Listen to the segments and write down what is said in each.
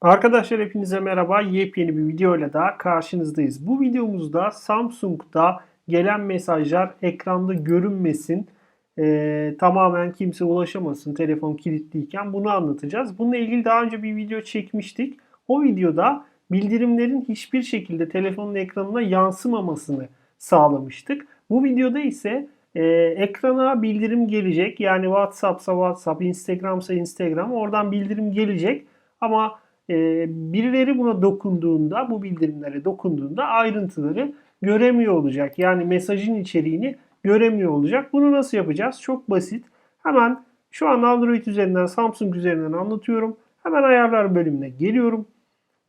Arkadaşlar hepinize merhaba. Yepyeni bir video ile daha karşınızdayız. Bu videomuzda Samsung'da gelen mesajlar ekranda görünmesin. Ee, tamamen kimse ulaşamasın telefon kilitliyken bunu anlatacağız. Bununla ilgili daha önce bir video çekmiştik. O videoda bildirimlerin hiçbir şekilde telefonun ekranına yansımamasını sağlamıştık. Bu videoda ise e, ekrana bildirim gelecek. Yani WhatsApp'sa WhatsApp, Instagram'sa Instagram oradan bildirim gelecek. Ama e, birileri buna dokunduğunda, bu bildirimlere dokunduğunda ayrıntıları göremiyor olacak. Yani mesajın içeriğini göremiyor olacak. Bunu nasıl yapacağız? Çok basit. Hemen şu an Android üzerinden, Samsung üzerinden anlatıyorum. Hemen ayarlar bölümüne geliyorum.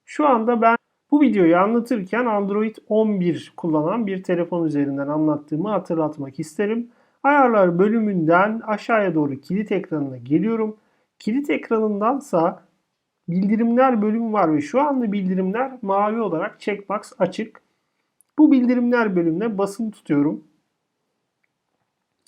Şu anda ben bu videoyu anlatırken Android 11 kullanan bir telefon üzerinden anlattığımı hatırlatmak isterim. Ayarlar bölümünden aşağıya doğru kilit ekranına geliyorum. Kilit ekranındansa bildirimler bölümü var ve şu anda bildirimler mavi olarak checkbox açık. Bu bildirimler bölümüne basılı tutuyorum.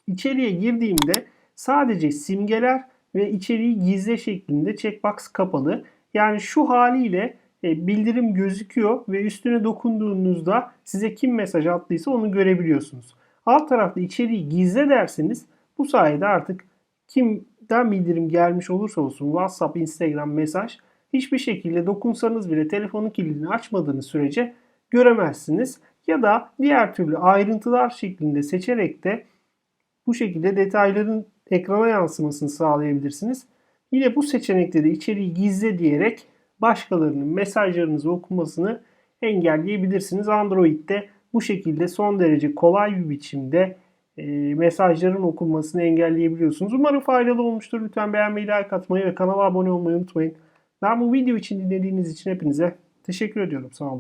İçeriye girdiğimde sadece simgeler ve içeriği gizle şeklinde checkbox kapalı. Yani şu haliyle e, bildirim gözüküyor ve üstüne dokunduğunuzda size kim mesaj attıysa onu görebiliyorsunuz. Alt tarafta içeriği gizle derseniz bu sayede artık kimden bildirim gelmiş olursa olsun WhatsApp, Instagram mesaj hiçbir şekilde dokunsanız bile telefonun kilidini açmadığınız sürece göremezsiniz. Ya da diğer türlü ayrıntılar şeklinde seçerek de bu şekilde detayların ekrana yansımasını sağlayabilirsiniz. Yine bu seçenekte de içeriği gizle diyerek başkalarının mesajlarınızı okumasını engelleyebilirsiniz. Android'de bu şekilde son derece kolay bir biçimde e, mesajların okunmasını engelleyebiliyorsunuz. Umarım faydalı olmuştur. Lütfen beğenmeyi, like atmayı ve kanala abone olmayı unutmayın. Ben bu video için dinlediğiniz için hepinize teşekkür ediyorum. Sağ olun.